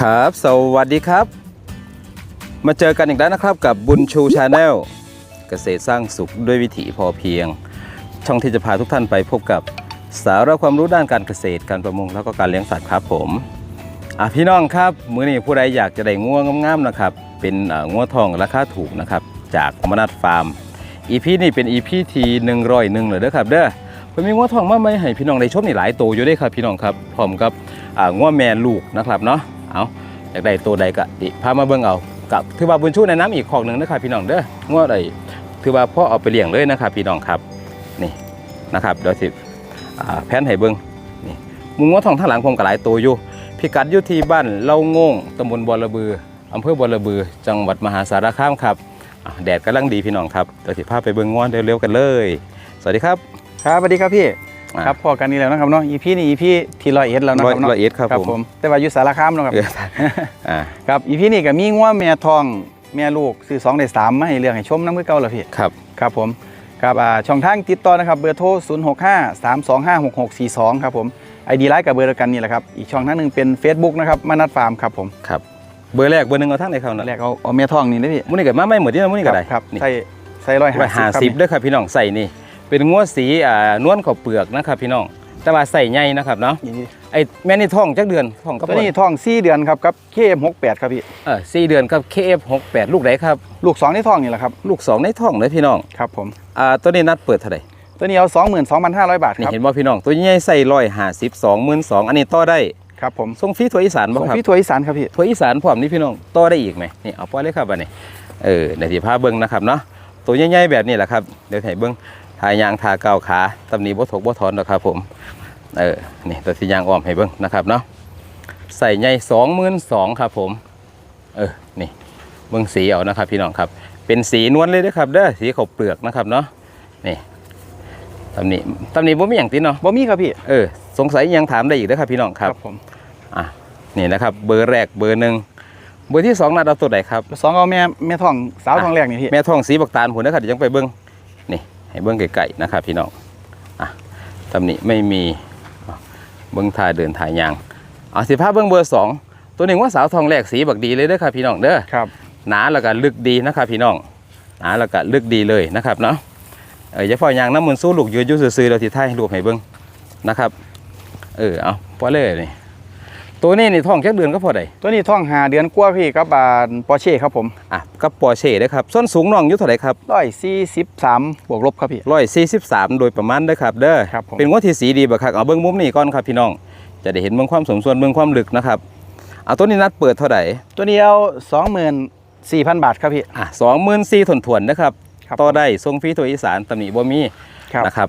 ครับ สวัสดีครับ มาเจอกันอีกแล้วนะครับกับบุญชูชาแนลเกษตรสร้างสุขด้วยวิถีพอเพียง ช่องที่จะพาทุกท่านไปพบกับสาระความรู้ด้านการเกษตรการประมงแล้วก็การเลี้ยงสัตว์ครับผมอะพี่น้องครับมื้อนี้ผู้ใดอยากจะได้ง่วงงามๆนะครับ เป็นอ่าง่วทองราคาถูกนะครับ จากมนัดฟาร์มอีพีนี่เป็นอีพีที่หนึ่งร้อยหนึ่งเลยเด้อครับเด้อเพิ่นมีง่วทองมาไหมให้พี่น้องได้ชมนี่หลายตัวอยู่ด้อครับพี่น้องครับพร้อมกับอ่าง่วแม่ลูกนะครับเนาะ เอาอยากได้ตัวใดก็ติพามาเบิ่งเอากับถือว่าบุญชูในน้ำอีกของหนึ่งนะครับพี่น้องเด้อง่วใดถือว่าพ่อเอาไปเลี้ยงเลยนะครับพี่น้องครับนี่นะครับเดี๋ยวสิอ่าแพนให้เบิ่งนี่มุงง่วทองทางหลังผมก็หลายตัวอยู่พิกัดอยู่ที่บ้านเล่าโง่งตำบลบัวระบืออำเภอบัวระบือ จังหวัดมหาสารคามครับแดดกำลังดีพี่น้องครับเดี๋ยวสิพาไปเบิ่งงอนเร็วๆกันเลย สวัสดีครับ ครับสวัสดีครับพี่ ครับพอกันนี่แล้วนะครับเนาะอีพีนี่อีพีที่ร้อยเอ็ดแล้วนะร้คอยรับเนาะร้อยเอ็ดครับผม แต่ว่าอยู่สารคามเนาะครับเอออ่าครับอีพีนี่ก็มีงัวแม่ทองแม่ลูกซื้อสองได้สามมาให้เรื่องให้ชมน้ำมือเก่าแล้วพี่ครับครับผมครับอ่าช่องทางติดต่อนะครับเบอร์โทร 0 6 5 3 2 5 6 6 4 2 ครับผมไอดีไลน์กับเบอร์เดียวกันนี่แหละครับ อีกช่องทางหนึ่งเป็น Facebook นะครับมานัดฟาร์มครับผมครับเบอร์แรกเบอร์หนึ่งเอาทั้งไหนครับตอนนะแรกเอาเอาแม่ทองนี่นะพี่มื้อนี้ก็มาไม่เหมือนที่มื้อนี้ก็ได้ครับนี่ใส่ใส่ร้อยร้อยห้าห้าสิสิบบเด้อครับพี่น้องใส่นี่ เป็นงวสีอ่านวลข้าวเปลือกนะครับพี่น้อง แต่ว่าใส่ใหญ่นะครับเนาะนี่ไอ้แม่นี่ท้องจักเดือนท้องก็ตัวนี้ทองสี่เดือนครับกับเคมหกแปดครับพี่เออสี่เดือนครับ KF68 ลูกไหนครับ ลูกสองที่ทองนี่แหละครับ ลูกสองในท้องเลยพี่น้อง ครับผม อ่าตัวนี้นัดเปิดเท่าไหร่ตัวนี้เอาสองหมื่นสองพันห้าร้อยบาทนี่ครับเห็นว่าพี่น้อง ตัวใหญ่ใส่ร้อยห้าสิบสองหมื่นสองอันนี้ต่อได้ครับผมส่งฟรีทัวร์อีสานบ่ส่งครับพี่ทัวร์อีสานครับพี่ทัวร์อีสานพร้อมนี่พี่น้องต่อได้อีกไหมนี่เอาปล่อยเลยครับอันนี้เออในที่พาเบิ้งนะครับเนาะตัวใหญ่ๆแบบนี้แหละครับเดี๋ยวให้เบิ้ง ทายางทาเก้าวขาตำหนิบ่ถกบ่ถอนหรอกครับผม เออ นี่ตัวที่ยางอ้อมให้เบิ้งนะครับเนาะ ใส่ใหญ่สองหมื่นสองครับผม เออ นี่ เบิ้งสีเอานะครับ พี่น้องครับ เป็นสีนวลเลยนะครับเด้อ สีขาวเปลือกนะครับเนาะ นี่ตำหนิตำหนิบ่มีอย่างติดเนาะ บ่มีครับพี่ เออ สงสัยยังถามได้อีกนะครับ พี่น้องครับผมอะนี่นะครับ เบอร์แรกเบอร์หนึ่งเบอร์ที่สองนัดเอาตัวไหนครับสองเอาแม่แม่ทองสาวทองแรกนี่พี่แม่ทองสีบักตาลผุนนะครับเดี๋ยวยังไปเบิ้งนี่ ให้เบิ้งไก่ๆนะครับพี่น้องอะตำหนิไม่มีอะเบิ้งถ่ายเดินถ่ายยางเอาสิภาพเบิ้งเบอร์สองตัวหนึ่งว่าสาวทองแรกสีบักดีเลยเด้อครับพี่น้องเด้อครับหนาแล้วก็ลึกดีนะครับพี่น้องหนาแล้วก็ลึกดีเลยนะครับเนาะเอออย่าพอยางน้ำมันสู้ลูกยืดอยุ่ซื่อๆเราที่ท้ายให้รูปให้เบิ้งนะครับ เออเอาพอเลยนี่ ตัวนี้นี่ท้องแค่เดือนก็พอได้ตัวนี้ทองหาเดือนกว่าพี่กับบานปอร์เช่ครับผมอะกับปอร์เช่ได้อครับส้นสูงน้องอยู่เท่าไหร่ครับร้อยสี่สิบสามบวกลบครับพี่ ร้อยสี่สิบสามโดยประมาณเด้อครับเด้อครับผม เป็นงวดที่สีดีบ่ครับเอาเบิ้งมุมนี้ก่อนครับพี่น้อง จะได้เห็นเบิ้งความสมส่วนเบิ้งความลึกนะครับเอาตัวนี้นัดเปิดเท่าไหร่ตัวนี้เอาสองหมื่นสี่พันบาทครับพี่ อะสองหมื่นสี่ถวนๆนะครับครับ ต่อได้ทรงฟรีตัวอีสานตำหนิบ่มีครับนะครับ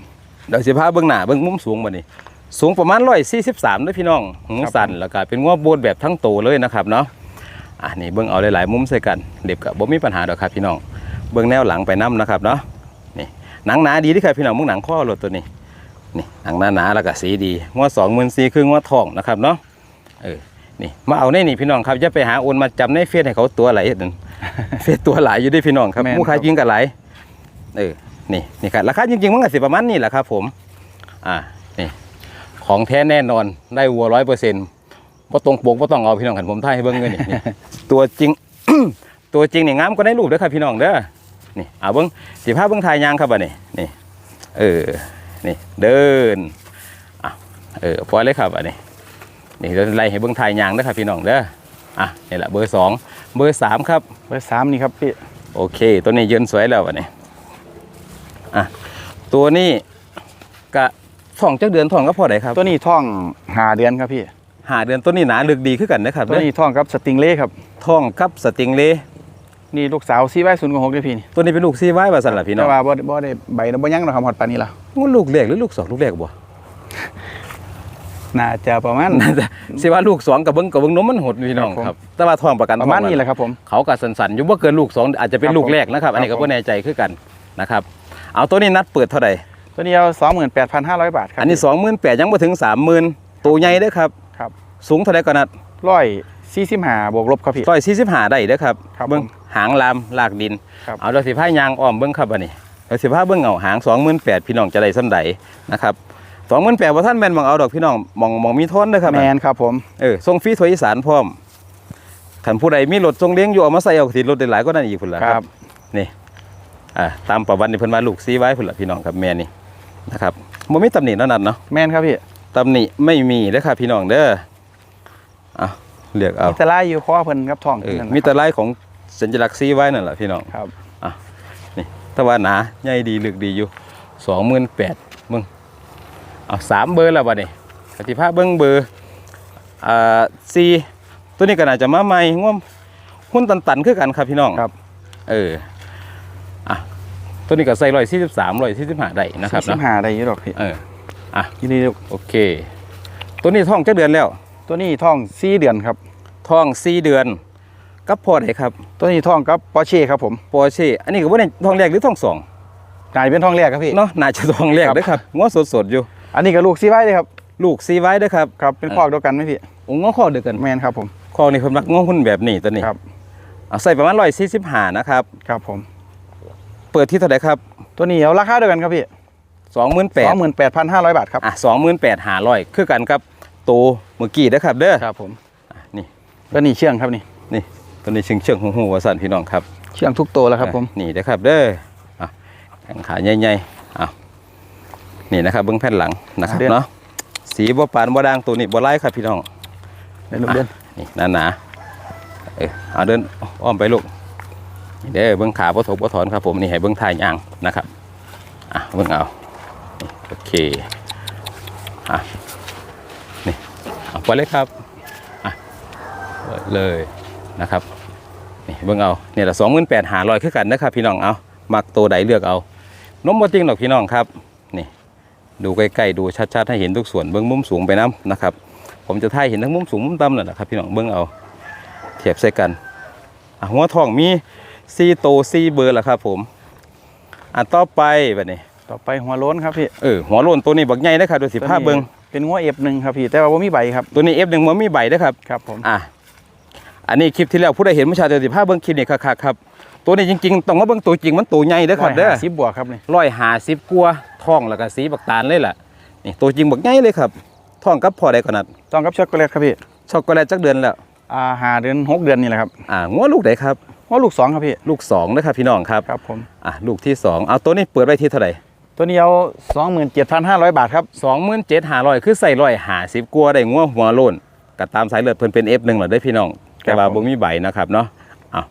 เดี๋ยวสิพาเบื้องหน้าเบื้องมุมสูงมานี่ สูงประมาณร้อยสี่สิบสามด้วยพี่น้องหูสันแล้วก็เป็นงวโบนแบบทั้งโตเลยนะครับเนาะอะนี่เบื้องเอาหลายๆมุมใส่กันเด็บกับบ่มีปัญหาดอกครับพี่น้อง เบื้องแนวหลังไปน้นะครับเนาะนี่หนังหนาดีที่ครับพี่น้องมุ้งหนังข้อรถตัวนี้นี่หนังหนาหนาๆแล้วก็สีดีงวสองหมื่นสี่คืองวทองนะครับเนาะเออนี่มาเอาในนี่พี่น้องครับอย่าไปหาโอนมาจำในเฟซให้เขาตัวไหลายนั่นเฟซตัวหลายอยู่เด้วยพี่น้องครับแม่นผู้ขายครับจริงกับหลายเออนี่นี่ครับราคาจริงๆมันก็สิประมาณนี้แหละครับผมอ่านี่ ของแท้แน่นอนได้วัวร้อยเปอร์เซ็นต์พอตรงปกพอต้องเอาพี่น้องขันผมท่ายให้เบิ้งเงินนี่นี่ตัวจริง ตัวจริงนี่งามก็ได้รูปเด้อครับพี่น้องเด้อนี่เอาเบิ้งสิภาพเบิ้งทายยางครับบ่นี่นี่เออนี่เดินอะเออพอเลยครับอันนี้นี่เดี๋ยวไล่ให้เบิ้งทายยางเด้อครับพี่น้องเด้ออะนี่แหละเบอร์สองเบอร์สามครับเบอร์สามนี่ครับพี่โอเค ตัวนี้ยืนสวยแล้ววันนี้อะตัวนี้กะ ท่องจักเดือนท่องก็พอได้ครับตัวนี้ท่องหาเดือนครับพี่หาเดือนตัวนี้หนาลึกดีขึ้นกันนะครับตัวนี้ท่องกับสติงเล่ครับท่องกับสติงเลนี่ลูกสาวซีไว้ศูนย์กับหกเลยพี่นี่ตัวนี้เป็นลูกซีไว้บาสันล่ะพี่น้แต่องว่าบ่บ่ได้ใบนะบ่ยั้งหรอกครับหอดปานนี้ล่ะมันลูกแรกหรือลูกสองลูกแรกบ่น่าจะประมาณน่าจะสิว่าลูกสองกับเบิ้งกับเบิ้งนมมันหดพี่น้องครับผมครับแต่ว่าท่องประกันประมาณท่องนี้แหละครับผมเขาก็สันๆอยู่ว่าเกินลูกสองอาจจะเป็นครับลูกแรกนะครับ อันนี้ครัก็บผมบ่แน่ใจคือกันนะครับ เอาตัวนี้นัดเปิดเท่าไหร่ ตัวนี้เอาสองหมื่นแปดพันห้าร้อยบาทครับอันนี้สองหมื่นแปดยังบ่ถึงสามหมื่นตัวใหญ่เด้อครับครับ สูงเท่าไหร่ก่อนนัดร้อยสี่สิบห้าบวกลบครับพี่ร้อยสี่สิบห้าได้เด้อครับครับเบิ้งผมหางลามลากดินครับเอาเราสิผ้ายางอ้อมเบิ้งครับอันนี้เราสิผ้าเบิ้งเอาหางสองหมื่นแปดพี่น้องจะได้ส้นใดนะครับสองหมื่นแปดว่าท่านแม่นมองเอาดอกพี่น้องมองมองมีทนเด้อครับแมนครับผมเออทรงฟรีถวยอีสานพร้อมขันผู้ใดมีรถทรงเลี้ยงอยู่เอามาใส่เอาสิรถได้หลายก็นั่นอีกพุ่นละคครัรับบนี่อ่าตามประวัตินี่เพิ่นว่าลูกซีไว้พุ่นละพี่น้องครับแม่นี่ นะครับบ่มีตำหนินั่นนะเนาะแม่นครับพี่ตำหนิไม่มีเด้อครับพี่น้องเด้ออะเลือกเอามีแตะไลอยู่คอเพิ่นครับท้องเออนั่นมีนะแต่ลายของสัญลักษณ์ซีไว้นั่นแหละพี่น้องครับนี่แต่ว่าหนาใหญ่ดีลึกดีอยู่สองหมื่นแปดมึงเอาสามเบอร์แล้วบัดนี้ปฏิภาพเบิ้งเบอร์อ่าซีตัวนี้ก็น่าจะมาใหม่ง่วมหุ้นตันๆคือกันครับพี่น้องครับ เอออะ ตัวนี้ก็ใส่ร้อยสี่สิบสามร้อยสี่สิบห้าได้นะครับสิเนาะบห้าได้อยู่ดอกพี่เอออะทีนี้โอเค ตัวนี้ท้องจะเดือนแล้ว ตัวนี้ท้องสี่เดือนครับ ท้องสี่เดือนกับพอได้ครับตัวนี้ท้องกับปอร์เช่ครับผมปอร์เช่อันนี้ก็ว่าในท้องแรกหรือท้องสองกลายเป็นท้องแรกครับพี่ เนาะน่าจะท้องแรกครับเด้วยครับง้อสดๆอยู่ อันนี้ก็ลูกซีไว้เลยครับลูกซีไว้เด้วยครับครับเป็นคอกเดียวกันไหมพี่องง้อข้อเดียวกันแม่นครับผมข้อนี้เพิ่นมักง้อหุ้นแบบนี้ตัวนี้ครับ เอาใส่ประมาณร้อยสี่สิบห้านะครับครับผม เปิดที่เท่าไหร่ครับตัวนี้เอาราคาเดียวกันครับพี่สองหมื่นแปสดองหมื่นแปดพันห้าร้อยบาทครับอะสองหมื่นแปดห้าร้อยคือกันครับตัวเมื่อกี้นะครับเด้อครับผมอะนี่ตัวนี้เชื่องครับนี่นี่ตัวนี้เชิงเชิงหูหูวาสันพี่น้องครับเชื่องทุกตัวแล้วครับผมอะนี่นะครับเด้ออะแข้งขาใหญ่ๆอะนี่นะครับเบื้องแผ่นหลังนะครับเนาะสีบ่ปานบ่ด่างตัวนี้บ่ไล่ครับพี่น้องในลูกเดือนนี่หนาหนาๆเออเอาเดินอ้อมไปลูกนี่ เด้อเบื้องขาบ่ถกบ่ถอนครับผมนี่ให้เบื้องทายยางนะครับอะเบื้องเอาโอเคอะนี่เอาไปเลยครับอะเปิดเลยนะครับนี่เบื้องเอาเนี่ยละสองหมื่นแปดหาลอยคือกันนะครับพี่น้องเอามักตัวใดเลือกเอานมบจริงหรอกพี่น้องครับนี่ดูใกล้ๆดูชัดๆให้เห็นทุกส่วนเบื้องมุมสูงไปน้ำนะครับ ผมจะถ่ายเห็นทั้งมุมสูงมุมต่ำนั่นะครับพี่น้องเบิ้องเอาเทียบใส่กันอะหัวทองมี ซีโตซีเบอร์ละครับ ผมอะต่อไปแบบนี้ ต่อไปหัวโล้นครับพี่เออหัวโลนตัวนี้บักใหญ่นะครับดูสิภาพเบิ้งเป็นงัวเอฟหนึ่งครับพี่แต่ว่าบ่มีใบครับตัวนี้เอฟหนึ่งมันมีใบนะครับครับผมอะอันนี้คลิปที่แล้วผู้ใดเห็นเมื่อเช้าเดี๋ยวสิภาพเบิ้งคลิปนี่คักๆครับตัวนี้จริงๆต้องมาเบิ้งตัวจริงมันตัวใหญ่เด้อครับเด้อสิบบวกครับนี่ร้อยหาสิบกัวาท้องแล้วก็สีบักตาลเลยล่ะนี่ตัวจริงบักใหญ่เลยครับท้องกับพอได้ขนาดต้องกับช็อกโกแลตครับพี่ช็อกโกแลตจักเดือนแล้วอ่าหาเดือนหกเดือนนี่แหละครับอ่างัวลูกไหนครับ ว่าลูกสองครับพี่ ลูกสองนะครับพี่น้องครับครับผมอะลูกที่สองเอาตัวนี้เปิดไว้ที่เท่าไหร่ตัวนี้เอาสองหมื่นเจ็ดพันห้าร้อยบาทครับสองหมื่นเจ็ดหาร้อยคือใส่ร้อยหาสิบกัวาได้งัวหัวโล้นกับตามสายเลือดเพิ่นเป็นเอฟหนึ่งเหรอได้อพี่น้อง แต่ว่าบ่มีใบนะครับเนาะเอา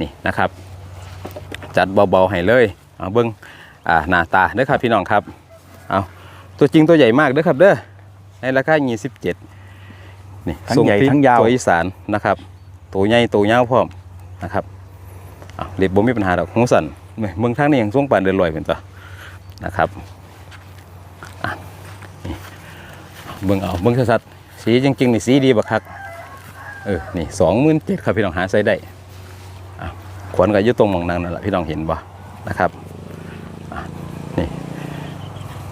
นี่นะครับ จัดเบาๆให้เลยเอาเบิ้งอ่าหน้าตาเด้อครับพี่น้องครับเอาตัวจริงตัวใหญ่มากเด้อครับเด้อในราคา27นี่ทั้งทรใหญ่พริกทั้งยาวตัวอีสานนะครับตัวใหญ่ตัวยาวพร้อม นะครับเอาเล็บบ่มีปัญหาดอกหูสั่นเมืองทางนี้ยังส่งปานเดินลอยเป็นตัวนะครับเบิ่งเอาเบิ่งชัดๆสีจริงๆนี่สีดีบักคักเออนี่สองหมื่นเจ็ดครับพี่น้องหาใส่ได้ขวัญก็อยู่ตรงมองนางนั่นแหละพี่น้องเห็นบ่นะครับนี่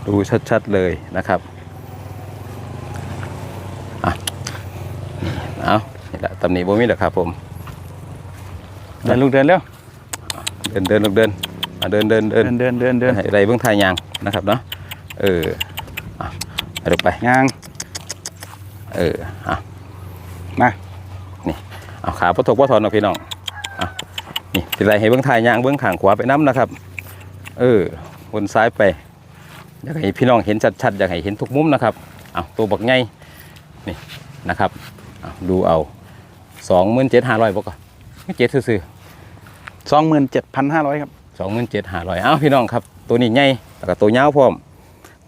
ดูชัดๆเลยนะครับอะนี่เอานี่แหละตำหนิบ่มีหรอกครับผม เดินลูกเดือนเร็วเดินเดินลูกเดินอะเดินเดินเดิเดินนเดินเดินเดินให้ไรเบื้องทายยางนะครับเนาะเอออะไปลูกไปยางเอออะมาเอาขาพอถกพอถอนเอาพี่น้องอะนี่เป็นไรให้เบื้องทายยางเบื้องข้างขวาไปน้ำนะครับ เออวนซ้ายไปอยากให้พี่น้องเห็นชัดๆอยากให้เห็นทุกมุมนะครับเอาตัวบักไงนี่นะครับเอาดูเอาสองหมื่นเจ็ดห้าร้อยบอกก่อนไม่ เจ็ดซื่อสองหมื่นเจ็ดพันห้าร้อยครับสองหมื่นเจ็ดห้าร้อยเอาพี่น้องครับ ตัวนี้ใหญ่แล้วก็ตัวยาวพร้อม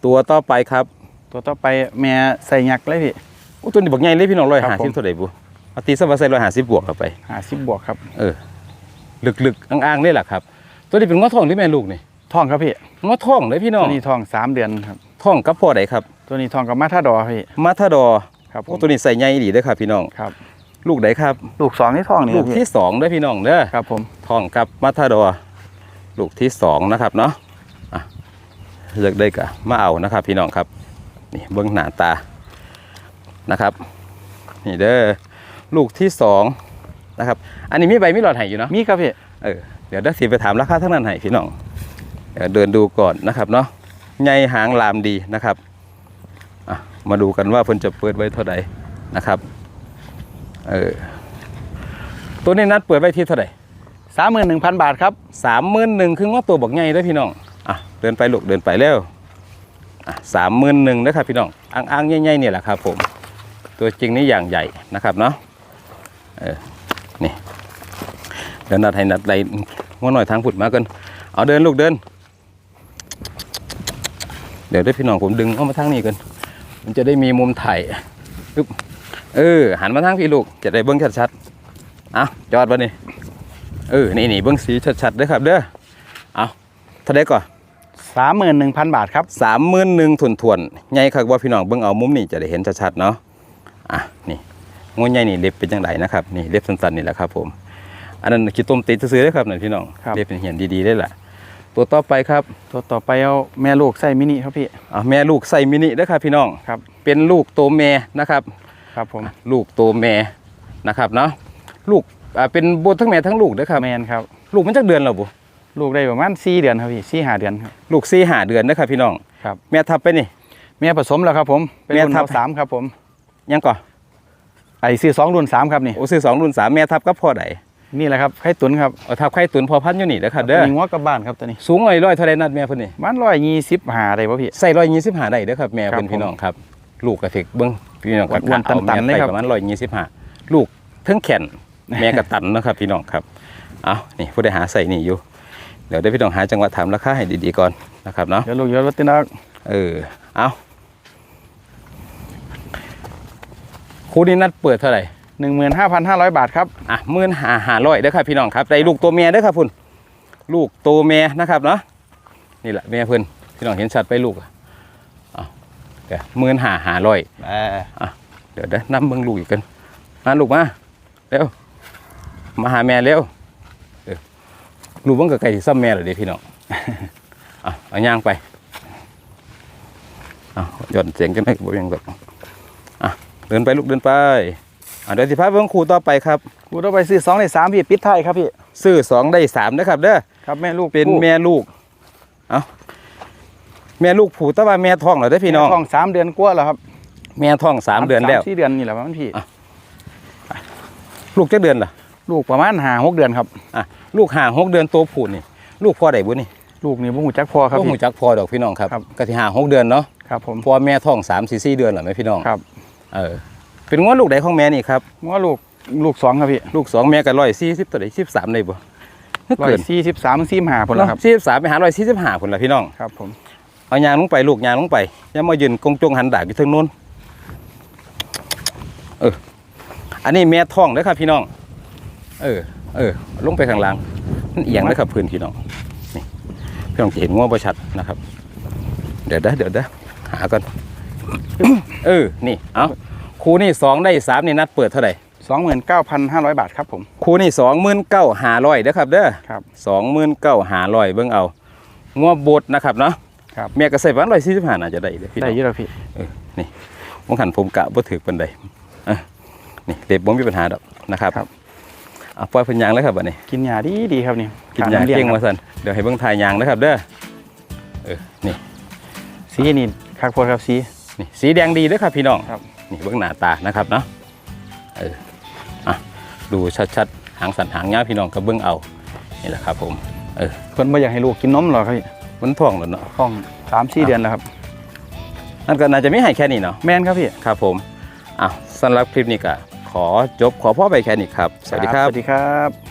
ตัวต่อไปครับ ตัวต่อไปแม่ใส่ยักษ์เลยพี่อู้ตัวนี้บักใหญ่เลยพี่น้องร้อยครัหาบผมสิบเท่าไหร่บุเอาตีสักว่าใส่ร้อยหาสิบบวกเข้าไปหาสิบบวกครับ เออลึกๆอ่างๆนี่แหละครับ ตัวนี้เป็นง้อทองหรือแม่ลูกนี่ท้องครับพี่ง้อทองเลยพี่น้อตังวนี้ท้องสามเดือนครับทองกับพ่อใดครับ ตัวนี้ท้องกับมาทาดอร์พี่มาทาดอร์ครับผโอ้มตัวนี้ใส่ใหญ่ดีเด้อครับพี่น้องครับ ลูกใดครับ ลูกสองนี่ท้องนี่ลูกครับที่พี่สองเด้อพี่น้องเด้อครับ ผมทองกับมาทาดอร์ลูกที่สองนะครับเนาะอะเลือกได้กะมาเอานะครับ พี่น้องครับ นี่เบิ้งหน้าตานะครับ นี่เด้อลูกที่สองนะครับ อันนี้มีใบมีหลอดให้อยู่เนาะมีครับพี่เออเดี๋ยวเดี๋ยวสิไปถามราคาทั้งนั้นให้พี่น้องเดี๋ยวเดินดูก่อนนะครับเนาะใหญ่หางลามดีนะครับอะมาดูกันว่าเพิ่นจะเปิดไว้เท่าไหร่นะครับ เออตัวนี้นัดเปิดไว้ที่เท่าไหร่สามหมื่นหนึ่งพันบาทครับสามหมื่นหนึ่งคือว่าตัวบอกใหญ่เด้พี่น้องอะเดินไปลูกเดินไปเร็วอะสามหมื่นหนึ่งนะครับพี่น้องอ่างอ่างๆใหญ่ๆเนี่ยแหละครับผม ตัวจริงนี่อย่างใหญ่นะครับเนาะเออนี่เดินนัดให้นัดไรง้อหน่อยทางผุดมากันเอาเดินลูกเดิน เดี๋ยวได้พี่น้องผมดึงเข้ามาทางนี้กันมันจะได้มีมุมถ่ายปึ๊บ เออ หันมาทางพี่ลูกจะได้เบิ้งชัดๆเอาจอดวะนี่เออนี่นี่เบิ้งสีชัดๆเด้อครับ เด้อเอาเท่าไดก่อนสามหมื่นหนึ่งพันบาทครับสามหมื่นหนึ่งถุนทวนๆใหญ่ครับว่าพี่น้องเบิ้งเอามุมนี่จะได้เห็นชัดๆเนาะอะนี่งูใหญ่นี่เล็บเป็นจังไดนะครับนี่เล็บสั้นๆนี่แหละครับ ผม อันนั้นขี้ต้มติดซื้อๆได้อครับนั่นพี่น้องครับเล็บเป็นเหียนดีๆได้แหละตัวต่อไปครับ ตัวต่อไปเอาแม่ลูกไส้มินิครับพี่อะแม่ลูกใส่มินิเด้อครับพี่น้องครับ เป็นลูกโตวแม่นะครับ ครับผมลูกโตวแม่นะครับเนาะลูกอ่าเป็นบนทั้งแม่ทั้งลูกเด้อครับแมนครับ ลูกมันจักเดือนแล้วบุลูกได้ประมาณสี่เดือนครับพี่สี่ห้าเดือนครับ ลูกสี่ห้าเดือนเด้อครับพี่น้องครับ แม่ทับไปนี่ แม่ผสมแล้วครับผม เป็นแม่รุ่นทับ สามครับผมยังก่อนไอ้ซื้อสองรุ่นสามครับนี่ โอ้ซื้อสองรุ่นสามแม่ทับกับพ่อใดนี่แหละครับไข่ตุนครับเอาทับไข่ตุนพอพันอยู่นี่นะครับเด้อมีงัวกับบ้านครับตัวนี้สูงร้อยร้อยเท่าไรนัดแม่เพิ่นนี่มันร้อยยี่สิบหาได้ป่ะพี่ ใส่ร้อยยี่สิบห้าได้เด้อครับแม่ครับเพิ่นพี่น้องครับ ลูกกระเทกเบิ้งพี่น้องครับอ้วนๆเอาตันๆแม่เลยไปครับประมาณร้อยยี่สิบห้าลูกเทั้งแขนแม่กระตันนะครับพี่น้องครับเอานี่ผู้ได้หาใส่นี่อยู่ เดี๋ยวได้พี่น้องหาจังหวะถามราคาให้ดีๆก่อนนะครับเนาะเดี๋ยวลูกเดี๋ยวรถตินักเออเอาคู่นี้นัดเปิดเท่าไหร่หนึ่งหมื่นห้าพันห้าร้อยบาทครับอะหมื่นหาหาร้อยเด้อครับพี่น้องครับได้ลูกตัวเมียเด้อครับพุ่นลูกตัวเมียนะครับเนาะนี่แหละเมียเพิ่นพี่น้องเห็นชัดไปลูกอะเอา เดี๋ยวหมื่นหาหาร้อยเดี๋ยวเด้อนำเบิ่งลูกอีกกันมาลูกมาเร็วมาหาแม่เร็วเออลูกเบิ่งกับไก่ที่ซ้ำแม่เลยเด้พี่น้องเอาเอาย่างไปเอาหย่อนเสียงกันไหมบ่ยังแบบอะเดินไปลูกเดินไปอะเดี๋ยวสิพาเบิ่งครูต่อไปครับ กูต้องไปซื้อสองในสามพี่ปิดท้ายครับพี่ ซื้อสองได้สามนะครับเด้อ ครับแม่ลูกเป็นผู้แม่ลูก เอา แม่ลูกผูแต่ว่าแม่ท้องแล้วได้อพี่น้อง ท้องสามเดือนกว่าแล้วครับแม่ท้องสามเดือนแล้ว สี่เดือนนี่แหละมันพี่อะ ลูกจักเดือนล่ะลูกประมาณหาหกเดือนครับ อะลูกห่างหกเดือนตัวผูนี่ ลูกพ่อได้บุนี่ลูกนี่พ่หูจักพอครับก็หูพี่ จักพ่อดอกพี่น้องครับครับ กะที่ห่างหกเดือนเนาะครับผมพ่อแม่ท้องสามสี่สี่เดือนเหรอไหมพี่น้องครับเออเป็นง้อลูกใดของแม่นี่ครับว่าลูกลูกสองครับพี่ลูกสองแม่ก็ร้อยสี่สิบตัวใดสิบสามเลยบ่ร้อยเกินสี่สิบสามสี่หาผลแล้วครับสี่สิบสามไปหาร้อยสี่สิบห้าคนละพี่น้อง ครับผม เอายางลงไปลูกยางลงไปอย่ามายืนกงจงหันดากอยู่ทางโน้นเอออันนี้แม่ท้องเด้อครับพี่น้อง เออ เออ ลงไปข้างล่างมันเอียงเด้อครับพื้นพี่น้องนี่พี่น้องจะเห็นง้อประชัดนะครับ เดี๋ยวเด้อเดี๋ยวเด้อหาก่อนเออ นี่ เอาครูนี่สองได้สามนี่นัดเปิดเท่าไหร่สองหมื่นเก้าพันห้าร้อยบาทครับผมครูนี่สองหมื่นเก้าหาร้อยเด้อครับ เด้อครับสองหมื่นเก้าหาร้อยเบิ่งเอาง้อบดนะครับเนาะ ครับแม่ก็ใส่ประมาณร้อยสี่สิบห้าน่าจะได้เด้อพี่น้ได้องเยอะแล้วพี่ผมขันผมกะบ่ถือปานใดอะนี่เด็บบ่มีปัญหาดอกนะครับครับเอาปล่อยเพิ่นยางแล้วครับบัดนี้ กินยาดีดีครับนี่กินยางกรำลี้เก่งคมารับสั่นเดี๋ยวให้เบิ่งทายยางนะครับเด้อเออนี่สีนี่คักโพดครับสี นี่สีแดงดีเด้อครับพี่น้องครับ นี่เบิ่งหน้าตานะครับเนาะเอออะดูชัดๆหางสันหางยาวพี่น้องก็เบิ่งเอานี่แหละครับผมเออเพิ่นไม่อยากให้ลูกกินนมหรอกครับพี่ มันท้องแล้วเนาะท้องสามสี่เดือนแล้วครับนั่นก็น่าจะไม่ให้แค่นี้เนาะแม่นครับพี่ครับผมอะสำหรับคลิปนี้ก็ขอจบขอพ่อไปแค่นี้ครับ สวัสดีครับ สวัสดีครับ